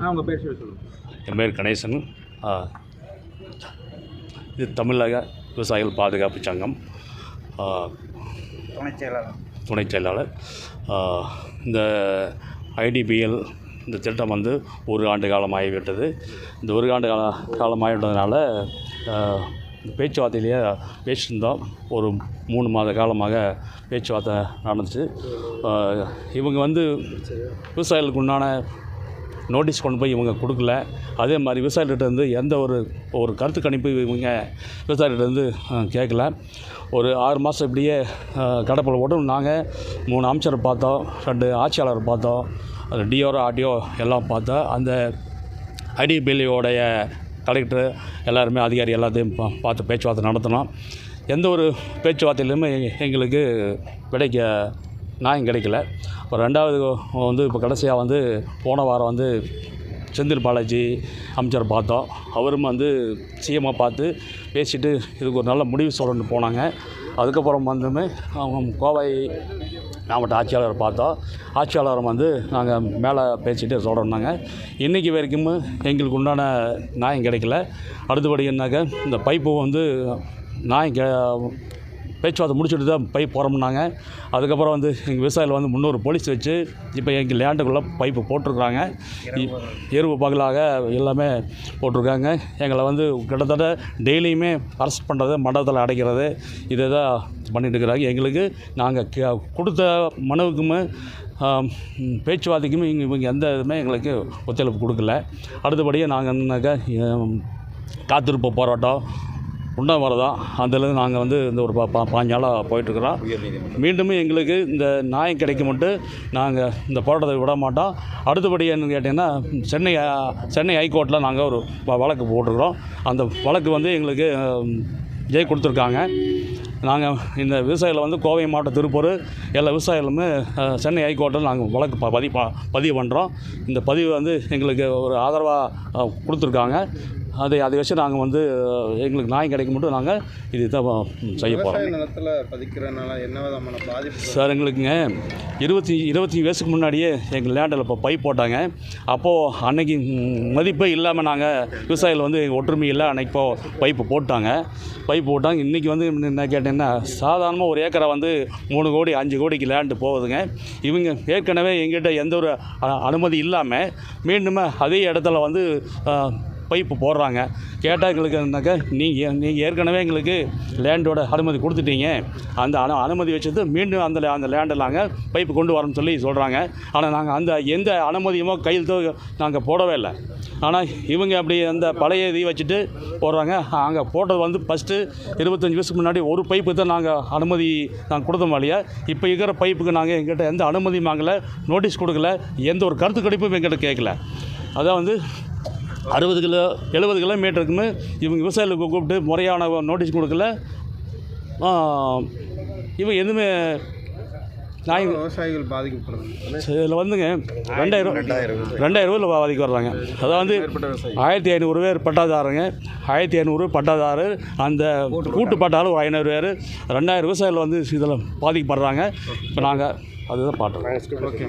ஆ உங்கள் பேர் சொல்லி சொல்லுங்கள் என் பேர் கணேசன். இது தமிழக விவசாயிகள் பாதுகாப்பு சங்கம். ஆ, துணைச் செயலாளர். துணைச் செயலாளர். ஆ, இந்த ஐடிபிஎல் இந்த திட்டம் வந்து ஒரு ஆண்டு காலம் ஆகிவிட்டது. இந்த ஒரு ஆண்டு கால காலம் ஆகிவிட்டதுனால ஆ, இந்த பேச்சுவார்த்தையிலேயே பேசியிருந்தோம். ஒரு மூணு மாத காலமாக பேச்சுவார்த்தை நடந்துச்சு. இவங்க வந்து விவசாயிகளுக்கு உண்டான நோட்டீஸ் கொண்டு போய் இவங்க கொடுக்கல. அதே மாதிரி விவசாயிகிட்ட இருந்து எந்த ஒரு ஒரு கருத்து கணிப்பு இவங்க விவசாயிகிட்ட இருந்து கேட்கல. ஒரு ஆறு மாதம் இப்படியே கடப்பில் போட்டு நாங்கள் மூணு அமைச்சரை பார்த்தோம் ரெண்டு ஆட்சியாளர் பார்த்தோம் அது டிஓரோ ஆர்டிஓ எல்லாம் பார்த்தோம். அந்த ஐடிபிஎல்லியோடைய கலெக்டர் எல்லாருமே அதிகாரி எல்லாத்தையும் பா- பார்த்து பேச்சுவார்த்தை நடத்தினோம். எந்த ஒரு பேச்சுவார்த்தையிலுமே எங்களுக்கு கிடைக்க நியாயம் கிடைக்கல. இப்போ ரெண்டாவது வந்து இப்போ கடைசியாக வந்து போன வாரம் வந்து செந்தில் பாலாஜி அமைச்சர் பார்த்தோம். அவரும் வந்து சிஎம்மாக பார்த்து பேசிட்டு இதுக்கு ஒரு நல்ல முடிவு சொல்லணும்னு போனாங்க. அதுக்கப்புறம் வந்துமே அவங்க கோவை மாவட்ட ஆட்சியாளரை பார்த்தோம். ஆட்சியாளர் வந்து நாங்கள் மேலே பேசிட்டு சொல்கிறோம்னாங்க இன்றைக்கி வரைக்கும் எங்களுக்கு உண்டான நியாயம் கிடைக்கல. அடுத்தபடி என்னாக்க இந்த பைப்பு வந்து நியாயம் கெ பேச்சுவார்த்தை முடிச்சுட்டு தான் பைப் போகிறோம்னாங்க அதுக்கப்புறம் வந்து எங்கள் விவசாயிகள் வந்து முந்நூறு போலீஸ் வச்சு இப்போ எங்கள் லேண்டுக்குள்ளே பைப்பு போட்டிருக்காங்க இ- பகலாக எல்லாமே போட்டிருக்காங்க. எங்களை வந்து கிட்டத்தட்ட டெய்லியுமே அரெஸ்ட் பண்ணுறது மண்டபத்தில் அடைக்கிறது இதை தான் பண்ணிட்டு இருக்கிறாங்க. எங்களுக்கு நாங்கள் கொடுத்த மனுவுக்குமே பேச்சுவார்த்தைக்குமே இங்கே இவங்க எந்த இதுவுமே எங்களுக்கு ஒத்துழைப்பு கொடுக்கல. அடுத்தபடியாக நாங்கள் என்னன்னாக்கா காத்திருப்பு போராட்டம் உண்ணாமரம் தான் அதுலேருந்து நாங்கள் வந்து இந்த ஒரு பா பா- பாஞ்சு நாளாக போயிட்டுருக்குறோம். மீண்டும் எங்களுக்கு இந்த நியாயம் கிடைக்கும்ட்டு மட்டும் நாங்கள் இந்த போராட்டத்தை விட மாட்டோம். அடுத்தபடி என்னன்னு கேட்டிங்கன்னா சென்னை சென்னை ஹைகோர்ட்டில் நாங்கள் ஒரு வ- வழக்கு போட்டிருக்கிறோம். அந்த வழக்கு வந்து எங்களுக்கு ஜெய் கொடுத்துருக்காங்க. நாங்கள் இந்த விவசாயிகளை வந்து கோவை மாவட்டம் திருப்பூர் எல்லா விவசாயிகளுமே சென்னை ஹைகோர்ட்டில் நாங்கள் வழக்கு ப பதிவு ப- பதிவு பண்ணுறோம் இந்த பதிவு வந்து எங்களுக்கு ஒரு ஆதரவாக கொடுத்துருக்காங்க. அதை அதை வச்சு நாங்கள் வந்து எங்களுக்கு நியாயம் கிடைக்கும் மட்டும் நாங்கள் இது தான் செய்ய போகிறோம் நிலத்தில் பதிக்கிறதுனால என்ன விதமான பாதிப்பு சார் எங்களுக்குங்க இருபத்தி இருபத்தி வயசுக்கு முன்னாடியே எங்கள் லேண்டில் இப்போ பைப் போட்டாங்க. அப்போது அன்னைக்கு மதிப்பே இல்லாமல் நாங்கள் விவசாயிகள் வந்து ஒற்றுமை இல்லை. அன்னைக்கு இப்போ பைப்பு போட்டாங்க. பைப் போட்டாங்க. இன்றைக்கி வந்து என்ன கேட்டிங்கன்னா சாதாரணமாக ஒரு ஏக்கரை வந்து மூணு கோடி அஞ்சு கோடிக்கு லேண்டு போகுதுங்க. இவங்க ஏற்கனவே எங்கிட்ட எந்த ஒரு அனுமதி இல்லாமல் மீண்டும் அதே இடத்துல வந்து பைப்பு போடுறாங்க. கேட்டால் எங்களுக்கு இருந்தாக்கா நீங்கள் நீங்கள் ஏற்கனவே எங்களுக்கு லேண்டோட அனுமதி கொடுத்துட்டீங்க. அந்த அனு அனுமதி வச்சது மீண்டும் அந்த அந்த லேண்டில் நாங்கள் பைப்பு கொண்டு வரோம்னு சொல்லி சொல்கிறாங்க ஆனால் நாங்கள் அந்த எந்த அனுமதியுமோ கையெழுத்தோ நாங்கள் போடவே இல்லை. ஆனால் இவங்க அப்படி அந்த பழைய இதை வச்சுட்டு போடுறாங்க. அங்கே போட்டது வந்து ஃபஸ்ட்டு இருபத்தஞ்சி வருஷத்துக்கு முன்னாடி ஒரு பைப்பு தான் நாங்கள் அனுமதி நாங்கள் கொடுத்தோம் இல்லையா? இப்போ இருக்கிற பைப்புக்கு நாங்கள் எங்கிட்ட எந்த அனுமதியும் வாங்கலை நோட்டீஸ் கொடுக்கல எந்த ஒரு கருத்து கணிப்பும் எங்கிட்ட கேட்கல. அதான் வந்து அறுபது கிலோ எழுபது கிலோமீட்டருக்குமே இவங்க விவசாயிகளுக்கு கூப்பிட்டு முறையான நோட்டீஸ் கொடுக்கல. இவங்க எதுவுமே நான் விவசாயிகள் பாதிக்கப்படுறது இதில் வந்துங்க. ரெண்டாயிரம் ரெண்டாயிரம். ரூபாயில் பாதிக்கு வர்றாங்க. அதாவது வந்து ஆயிரத்தி ஐநூறு பேர் பட்டாதாரங்க. ஆயிரத்தி ஐநூறு பட்டாதாரர். அந்த கூட்டு பட்டாலும் ஒரு ஐநூறு பேர். ரெண்டாயிரம் விவசாயிகள் வந்து இதில் பாதிக்கப்படுறாங்க. இப்போ நாங்கள் அதுதான் பாட்டுறோம். ஓகே.